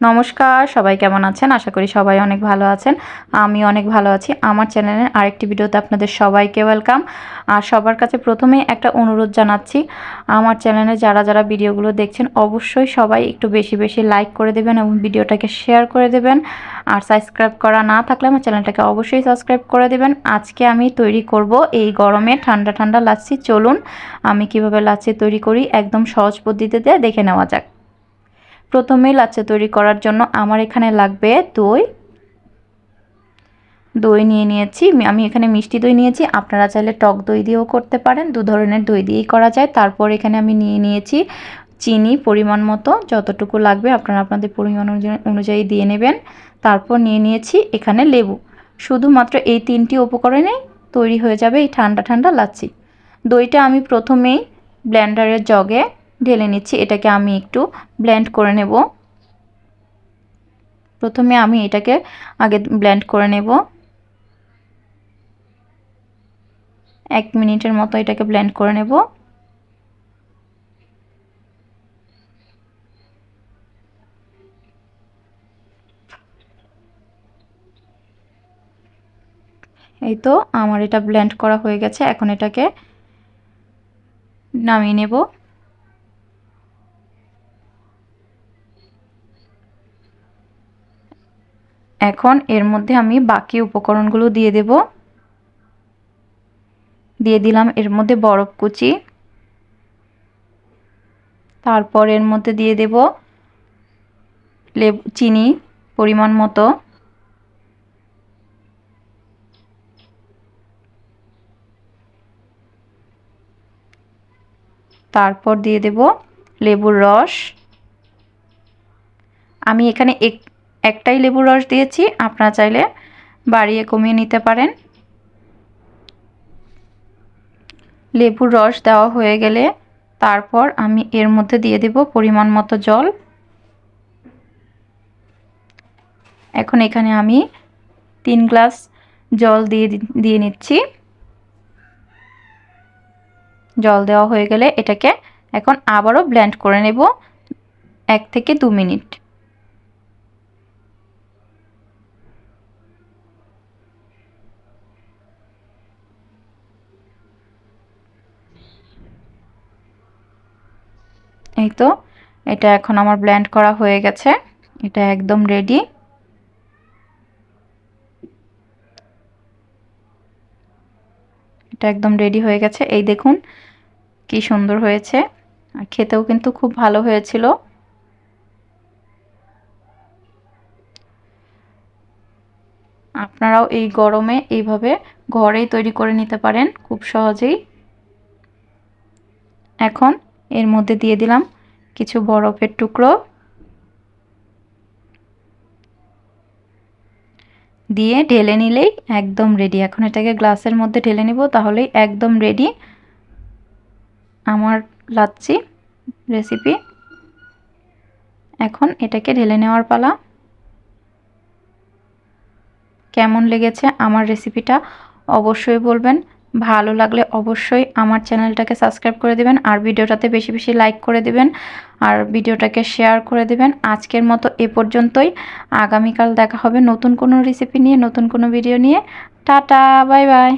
নমস্কার, সবাই কেমন আছেন? আশা করি সবাই অনেক ভালো আছেন। আমি অনেক ভালো আছি। আমার চ্যানেলের আরেকটি ভিডিওতে আপনাদের সবাইকে ওয়েলকাম। আর সবার কাছে প্রথমেই একটা অনুরোধ জানাচ্ছি, আমার চ্যানেলে যারা যারা ভিডিওগুলো দেখছেন, অবশ্যই সবাই একটু বেশি বেশি লাইক করে দেবেন এবং ভিডিওটাকে শেয়ার করে দেবেন। আর সাবস্ক্রাইব করা না থাকলে আমার চ্যানেলটাকে অবশ্যই সাবস্ক্রাইব করে দেবেন। আজকে আমি তৈরি করব এই গরমে ঠান্ডা ঠান্ডা লাচ্ছি। চলুন, আমি কীভাবে লাচ্ছি তৈরি করি, একদম সহজ পদ্ধতিতে দেখে নেওয়া যাক। প্রথমে লাচ্চা তৈরি করার জন্য আমার এখানে লাগবে দই। দই নিয়ে নিয়েছি। আমি এখানে মিষ্টি দই নিয়েছি। আপনারা চাইলে টক দই দিয়েও করতে পারেন। দু ধরনের দই দিয়েই করা যায়। তারপর এখানে আমি নিয়ে নিয়েছি চিনি পরিমাণ মতো। যতটুকু লাগবে আপনারা আপনাদের পরিমাণ অনুযায়ী দিয়ে নেবেন। তারপর নিয়ে নিয়েছি এখানে লেবু। শুধুমাত্র এই তিনটি উপকরণেই তৈরি হয়ে যাবে এই ঠান্ডা ঠান্ডা লাচ্ছি। দইটা আমি প্রথমেই ব্লেন্ডারের জগে ঢেলে নিচ্ছি। এটাকে আমি একটু ব্লেন্ড করে নেব। প্রথমে আমি এটাকে আগে ব্লেন্ড করে নেব। এক মিনিটের মতো এটাকে ব্লেন্ড করে নেব। এই তো আমার এটা ব্লেন্ড করা হয়ে গেছে। এখন এটাকে নামিয়ে নেব। এখন এর মধ্যে আমি বাকি উপকরণগুলো দিয়ে দেব। দিয়ে দিলাম এর মধ্যে বরফ কুচি। তারপর এর মধ্যে দিয়ে দেব লেবু, চিনি পরিমাণ মতো। তারপর দিয়ে দেব লেবুর রস। আমি এখানে এক একটাই লেবুর রস দিয়েছি, আপনারা চাইলে বাড়িয়ে কমিয়ে নিতে পারেন। লেবুর রস দেওয়া হয়ে গেলে তারপর আমি এর মধ্যে দিয়ে দেব পরিমাণ মতো জল। এখন এখানে আমি তিন গ্লাস জল দিয়ে দিয়ে নিচ্ছি। জল দেওয়া হয়ে গেলে এটাকে এখন আবারও ব্লেন্ড করে নেব এক থেকে দু মিনিট। এই তো, এটা এখন আমার ব্ল্যান্ড করা হয়ে গেছে, এটা একদম রেডি এটা একদম রেডি হয়ে গেছে। এই দেখুন, কি সুন্দর হয়েছে, আর খেতেও কিন্তু খুব ভালো হয়েছিল। আপনারাও এই গরমে এইভাবে ঘরেই তৈরি করে নিতে পারেন, খুব সহজেই। এখন এর মধ্যে দিয়ে দিলাম কিছু বরফের টুকরো। দিয়ে ঢেলে নিলেই একদম রেডি এখন এটাকে গ্লাসের মধ্যে ঢেলে নিব তাহলেই একদম রেডি আমার লাচ্ছি রেসিপি এখন এটাকে ঢেলে নেওয়ার পালা। কেমন লেগেছে আমার রেসিপিটা অবশ্যই বলবেন। ভালো লাগলে অবশ্যই আমার চ্যানেলটাকে সাবস্ক্রাইব করে দেবেন আর ভিডিওটাতে বেশি বেশি লাইক করে দেবেন আর ভিডিওটাকে শেয়ার করে দেবেন। আজকের মতো এ পর্যন্তই। আগামীকাল দেখা হবে নতুন কোনো রেসিপি নিয়ে, নতুন কোনো ভিডিও নিয়ে। Tata bye bye